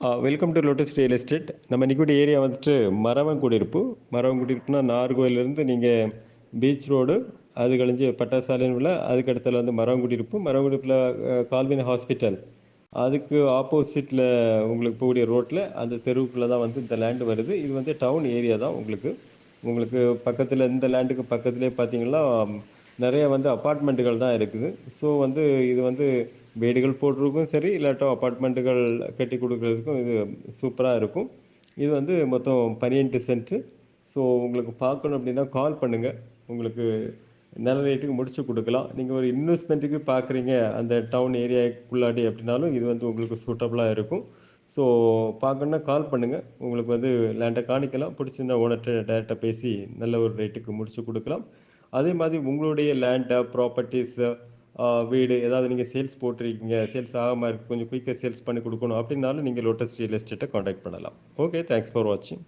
Welcome to Lotus Real Estate நம்ம கூட area வந்துட்டு மரவன் குடியிருப்பு. மரவன் குடியிருப்புனா நார்கோயிலேருந்து நீங்கள் பீச் ரோடு அது கழிஞ்சு பட்டாசாலைன்னு உள்ள அதுக்கு அடுத்தல வந்து மரவன் குடியிருப்பு. மரவன் குடியிருப்பில் கால்வின் ஹாஸ்பிட்டல் அதுக்கு ஆப்போசிட்டில் உங்களுக்கு போகக்கூடிய ரோட்டில் அந்த தெருவுக்குள்ளே தான் வந்து இந்த லேண்டு வருது. இது வந்து டவுன் ஏரியா தான் உங்களுக்கு. உங்களுக்கு பக்கத்தில் இந்த லேண்டுக்கு பக்கத்துலேயே பார்த்தீங்கன்னா நிறைய வந்து அப்பார்ட்மெண்ட்டுகள் தான் இருக்குது. ஸோ வந்து இது வந்து வீடுகள் போடுறதுக்கும் சரி இல்லாட்டும் அப்பார்ட்மெண்ட்டுகள் கட்டி கொடுக்குறதுக்கும் இது சூப்பராக இருக்கும். இது வந்து மொத்தம் பன்னிரெண்டு சென்ட்டு ஸோ உங்களுக்கு பார்க்கணும் அப்படின்னா கால் பண்ணுங்கள் உங்களுக்கு நல்ல ரேட்டுக்கு முடிச்சு கொடுக்கலாம். நீங்கள் ஒரு இன்வெஸ்ட்மெண்ட்டுக்கு பார்க்குறீங்க அந்த டவுன் ஏரியாக்குள்ளாடி அப்படின்னாலும் இது வந்து உங்களுக்கு சூட்டபுளாக இருக்கும். ஸோ பார்க்கணுன்னா கால் பண்ணுங்கள் உங்களுக்கு வந்து லேண்டை காணிக்கலாம். பிடிச்சிருந்தா ஓனர்கிட்ட டேரெக்டாக பேசி நல்ல ஒரு ரேட்டுக்கு முடிச்சு கொடுக்கலாம். அதே மாதிரி உங்களுடைய லேண்டை ப்ராப்பர்ட்டிஸு வீடு ஏதாவது நீங்கள் சேல்ஸ் போட்டிருக்கீங்க சேல்ஸ் ஆகாமல் இருக்குது கொஞ்சம் குயிக்காக சேல்ஸ் பண்ணி கொடுக்கணும் அப்படின்னாலும் நீங்கள் லோட்டஸ் ரியல் எஸ்டேட்டை காண்டாக்ட் பண்ணலாம். ஓகே தேங்க்ஸ் ஃபார் வாட்சிங்